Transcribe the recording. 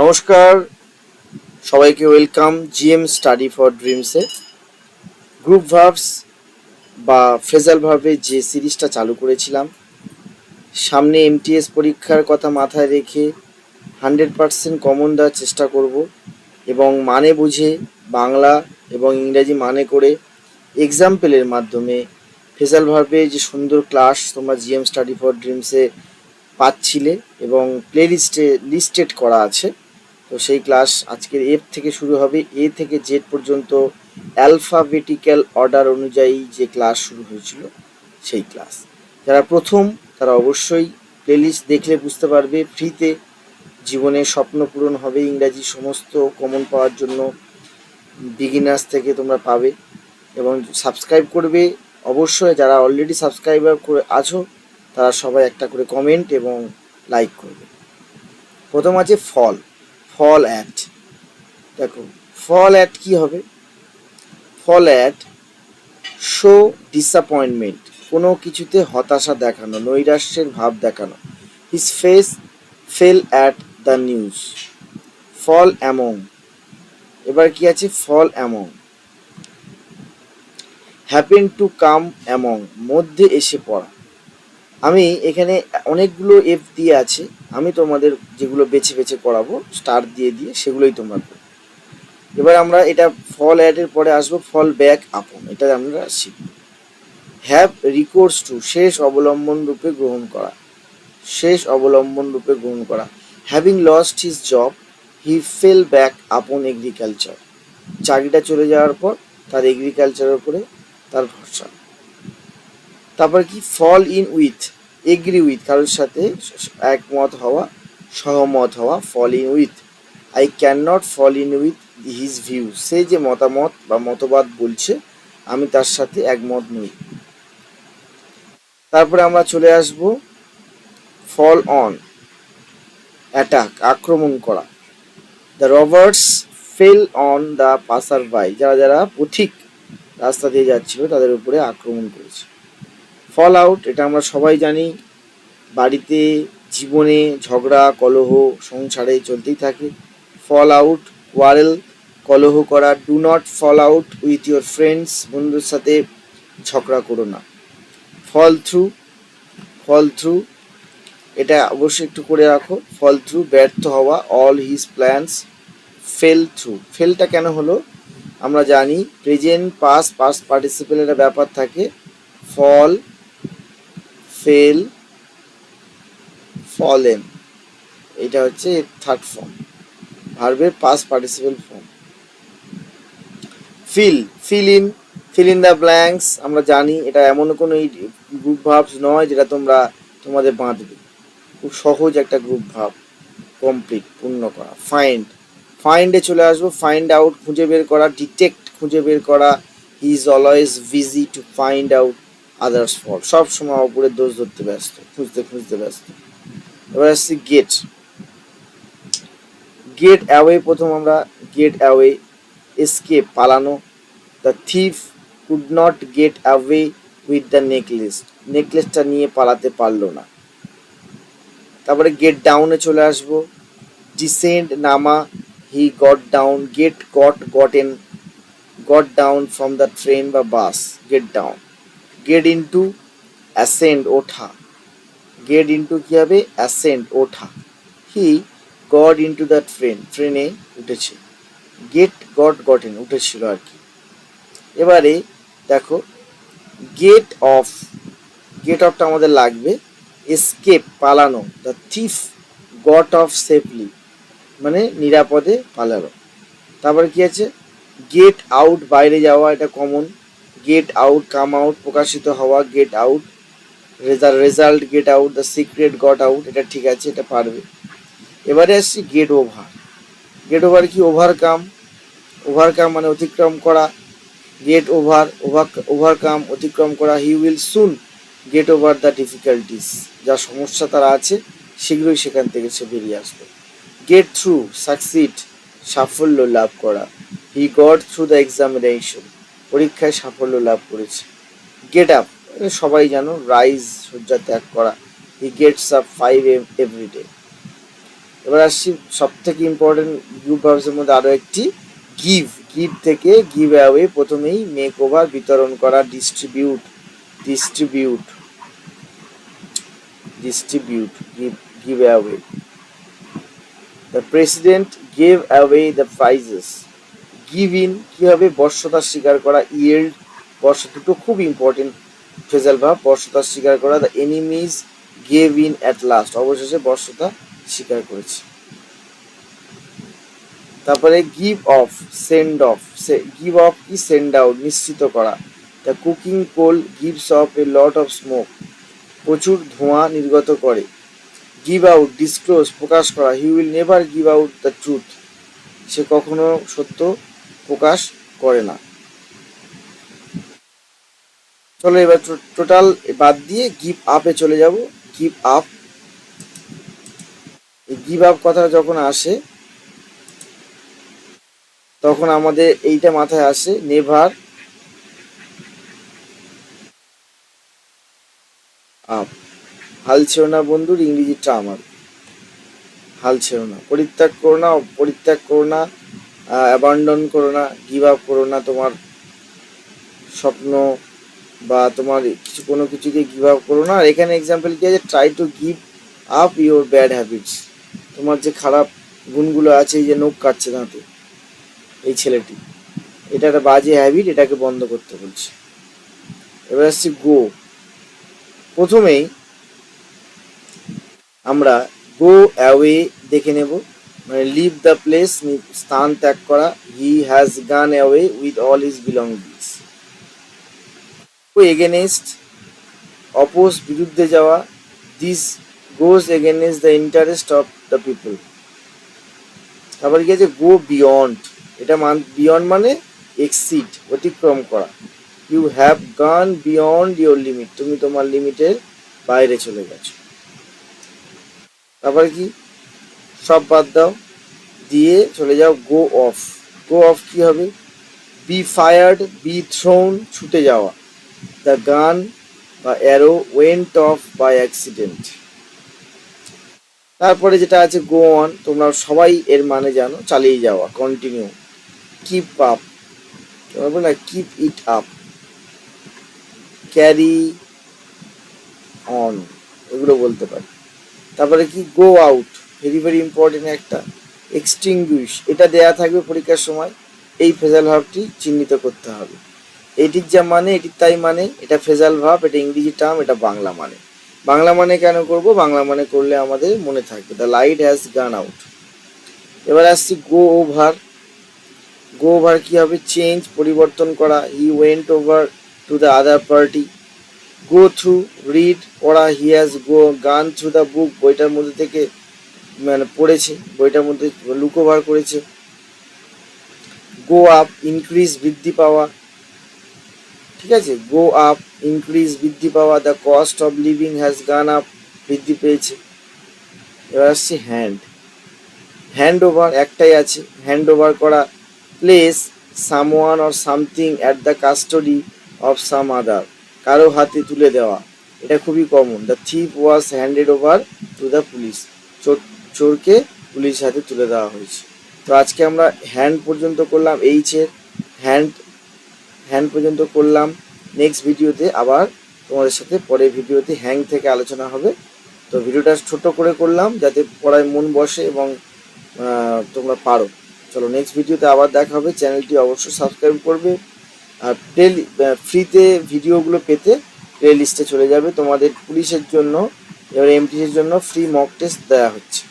নমস্কার। সবাইকে welcome GM study for ড্রিমসে গ্রুপ ভার্বস বা ফেজাল ভার্বের যে সিরিজটা চালু করেছিলাম, সামনে এমটিএস পরীক্ষার কথা মাথায় রেখে হান্ড্রেড পারসেন্ট কমন দেওয়ার চেষ্টা করব এবং মানে বুঝে বাংলা এবং ইংরাজি মানে করে এক্সাম্পলের মাধ্যমে ফেজাল ভার্বের যে সুন্দর ক্লাস তোমরা জিএম স্টাডি ফর ড্রিমসে পাচ্ছিলে এবং প্লে লিস্টে, লিস্টেড করা আছে। তো সেই ক্লাস আজকের এফ থেকে শুরু হবে। এ থেকে জেড পর্যন্ত অ্যালফাবেটিক্যাল অর্ডার অনুযায়ী যে ক্লাস শুরু হয়েছিল, সেই ক্লাস যারা প্রথম, তারা অবশ্যই প্লেলিস্ট দেখলে বুঝতে পারবে ফ্রিতে জীবনে স্বপ্ন পূরণ হবে ইংরাজি সমস্ত কমন পাওয়ার জন্য। বিগিনার্স থেকে তোমরা পাবে এবং সাবস্ক্রাইব করবে। অবশ্যই যারা অলরেডি সাবস্ক্রাইবার করে আছো, তারা সবাই একটা করে কমেন্ট এবং লাইক করবে। প্রথম আছে ফল। ফল অ্যাট দেখো ফল অ্যাট কি হবে? ফল অ্যাট শো ডিসঅ্যাপয়েন্টমেন্ট কোনো কিছুতে হতাশা দেখানো, নৈরাশ্যের ভাব দেখানো। His face fell at the news fall among এবার কি আছে? Fall among happen to come among মধ্যে এসে পড়া। আমি এখানে অনেকগুলো এফ দিয়ে আছে। আমি তোমাদের যেগুলো বেছে বেছে করাবো স্টার দিয়ে দিয়ে সেগুলোই তোমরা এবার আমরা এটা ফল অ্যাডের পরে আসব ফল ব্যাক আপন এটা আমরা শিখব। হ্যাভ রিকোর্স টু শেষ অবলম্বন রূপে গ্রহণ করা। শেষ অবলম্বন রূপে গ্রহণ করা। Having lost his job he fell back upon agriculture চাকরিটা চলে যাওয়ার পর, তার এগ্রিকালচারের উপরে তার ভরসা। তারপর কি? Fall in with agree with কারোর সাথে একমত হওয়া, সহমত হওয়া fall in with I can not fall in with his view সে যে মতামত বা মতবাদ বলছে, আমি তার সাথে একমত নই। তারপরে আমরা চলে আসব ফল অন অ্যাটাক আক্রমণ করা। The robbers fell on the passer by যারা যারা পথিক রাস্তা দিয়ে যাচ্ছিল, তাদের উপরে আক্রমণ করেছে। ফল আউট এটা আমরা সবাই জানি। বাড়িতে জীবনে ঝগড়া, কলহ, সংসারে চলতেই থাকে। ফল আউট ওয়ারেল কলহ করা do not fall out with your friends বন্ধুর সাথে ঝগড়া করো না। ফল থ্রু ফল থ্রু এটা অবশ্যই একটু করে রাখো। ফল থ্রু ব্যর্থ হওয়া all his plans fell through ফেলটা কেন হলো? আমরা জানি প্রেজেন্ট পাস পাস পার্টিসিপেল একটা ব্যাপার থাকে। ফল ফেল ফলেন এটা হচ্ছে থার্ড ফর্ম ভার্বের past participle form fill fill in fill in the blanks আমরা জানি এটা এমন কোনো গ্রুপ ভার্বস নয় যেটা তোমরা তোমাদের বাঁধবে। খুব সহজ একটা গ্রুপ ভাব কমপ্লিট পূর্ণ করা। ফাইন্ড ফাইন্ডে চলে আসব। ফাইন্ড আউট খুঁজে বের করা। ডিটেক্ট খুঁজে বের করা। He is always busy to find out others fault সব সময় অপরের দোষ ধরতে ব্যস্ত, খুঁজতে খুঁজতে ব্যস্ত। এবার আসছি গেট গেট অ্যাওয়ে প্রথম আমরা গেট অ্যাওয়ে এসকেপ পালানো। The thief could not get away with the necklace নেকলেসটা নিয়ে পালাতে পারল না। তারপরে গেট ডাউনে চলে আসব। ডিসেন্ড নামা he got down get got gotten got down from the train বা bus get down get into ascend ওঠা। গেট ইন্টু কী হবে? অ্যাসেন্ড ওঠা। He got into the train ট্রেনে উঠেছে। গেট গট গটেন উঠেছিল আর কি। এবারে দেখো গেট অফ গেট অফটা আমাদের লাগবে। এসকেপ পালানো the thief got off safely মানে নিরাপদে পালানো তারপরে কি আছে? গেট আউট বাইরে যাওয়া, এটা common get out come out প্রকাশিত হওয়া get out result get out the secret got out এটা ঠিক আছে, এটা পারবে। এবারে আসছি গেট ওভার গেট ওভার কি ওভারকাম ওভারকাম মানে অতিক্রম করা। গেট ওভার ওভার ওভারকাম অতিক্রম করা। He will soon get over the difficulties যা সমস্যা তারা আছে, শীঘ্রই সেখান থেকে সে বেরিয়ে আসবে। গেট থ্রু সাকসিড সাফল্য লাভ করা। He got through the examination পরীক্ষায় সাফল্য লাভ করেছে। গেট আপ সবাই জানো রাইজ শয্যা ত্যাগ করা। He gets up five AM everyday এবার আসছি সব থেকে ইম্পর্টেন্ট গ্রুপ ভার্বসের মধ্যে আরও একটি গিভ গিভ থেকে গিভ অ্যাওয়ে প্রথমেই মেক ওভার বিতরণ করা distribute distribute distribute give give away the president gave away the prizes give in কীভাবে বর্ষতা স্বীকার করা ইয়েল্ড বর্ষ দুটো খুব ইম্পর্টেন্ট ফেজাল ভাব, বর্ষতা স্বীকার করা the enemies gave in at last অবশেষে বর্ষতা স্বীকার করেছে। তারপরে give off send off give off কি সেন্ড আউট নিশ্চিত করা। The cooking coal gives off a lot of smoke প্রচুর ধোঁয়া নির্গত করে। গিভ আউট ডিসক্লোজ প্রকাশ করা he will never give out the truth সে কখনো সত্য প্রকাশ করে না। চলো এবার টোটাল বাদ দিয়ে গিভ আপে চলে যাব। গিভ আপ গিভ আপ কথা যখন আসে, তখন আমাদের এইটা মাথায় আসে নেভার আপ হাল ছেড়ো না বন্ধুর ইংরেজিটা আমার হাল ছেড়ো না। পরিত্যাগ করো না পরিত্যাগ করো না। অ্যাবান্ডন করো না গিভ আপ করো না তোমার স্বপ্ন বা তোমার কিছু, কোনো কিছুকে গিভ আপ করো না। আর এখানে এক্সাম্পল কি আছে? Try to give up your bad habits তোমার যে খারাপ গুণগুলো আছে, এই যে নখ কাটছে দাঁতে, এই ছেলেটি, এটা একটা বাজে হ্যাবিট এটাকে বন্ধ করতে বলছে। এবার আসছি গো প্রথমেই আমরা গো অ্যাওয়ে দেখে নেব। মানে লিভ দ্য প্লেস স্থান ত্যাগ করা। He has gone away with all his belongings against oppose বিরুদ্ধে যাওয়া। This goes against the interest of the people তারপরে কি আছে গো বিয়ন্ড এটা মান বিয়ন্ড মানে এক্সিড অতিক্রম করা। You have gone beyond your limit তুমি তোমার লিমিটের বাইরে চলে গেছো। তারপরে কি? সব বাদ দাও, দিয়ে চলে যাও গো অফ গো অফ কি হবে? বি ফায়ার্ড বি থ্রোন ছুটে যাওয়া। দ্য গান বা arrow went off by accident তারপরে যেটা আছে গো অন তোমরা সবাই এর মানে জানো, চালিয়ে যাওয়া কন্টিনিউ কিপ আপ বলব না keep it up carry on এগুলো বলতে পারি। তারপরে কি? Go out very very important একটা এক্সটিংগুইশ এটা দেয়া থাকবে পরীক্ষার সময়, এই ফেজাল ভাবটি চিহ্নিত করতে হবে। এটির যা মানে এটির তাই মানে এটা ফেজাল ভাব, এটা ইংরেজি টার্ম এটা বাংলা মানে। বাংলা মানে কেন করব? বাংলা মানে করলে আমাদের মনে থাকবে the light has gone out এবার আসছি গো ওভার গো ওভার কি হবে? চেঞ্জ পরিবর্তন করা। He went over to the other party go through read পড়া হি হ্যাজ গো গান থ্রু দ্য বুক বইটার মধ্যে থেকে মানে পড়েছে, বইটার মধ্যে লুক ওভার করেছে। গো আপ ইনক্রিজ বৃদ্ধি পাওয়া। ঠিক আছে? গো আপ ইনক্রিজ বৃদ্ধি পাওয়া the cost of living has gone up বৃদ্ধি পেয়েছে। এবার আসছে হ্যান্ড হ্যান্ড ওভার একটাই আছে। হ্যান্ড ওভার করা place someone or something at the custody of some other কারও হাতে তুলে দেওয়া। এটা খুবই common the thief was handed over to the police চোর চোরকে পুলিশ হাতে তুলে দেওয়া হয়েছে। তো আজকে আমরা হ্যান্ড পর্যন্ত করলাম এইচের হ্যান্ড হ্যান্ড পর্যন্ত করলাম। নেক্সট ভিডিওতে আবার তোমাদের সাথে পরের ভিডিওতে হ্যাং থেকে আলোচনা হবে। তো ভিডিওটা ছোট করে করলাম যাতে পড়ায় মন বসে এবং তোমরা পারো। চলো নেক্সট ভিডিওতে আবার দেখা হবে। চ্যানেলটি অবশ্যই সাবস্ক্রাইব করবে। আর প্লে ফ্রিতে ভিডিওগুলো পেতে প্লে লিস্টে চলে যাবে। তোমাদের পুলিশের জন্য, এবার এমটিসির জন্য ফ্রি মক টেস্ট দেওয়া হচ্ছে।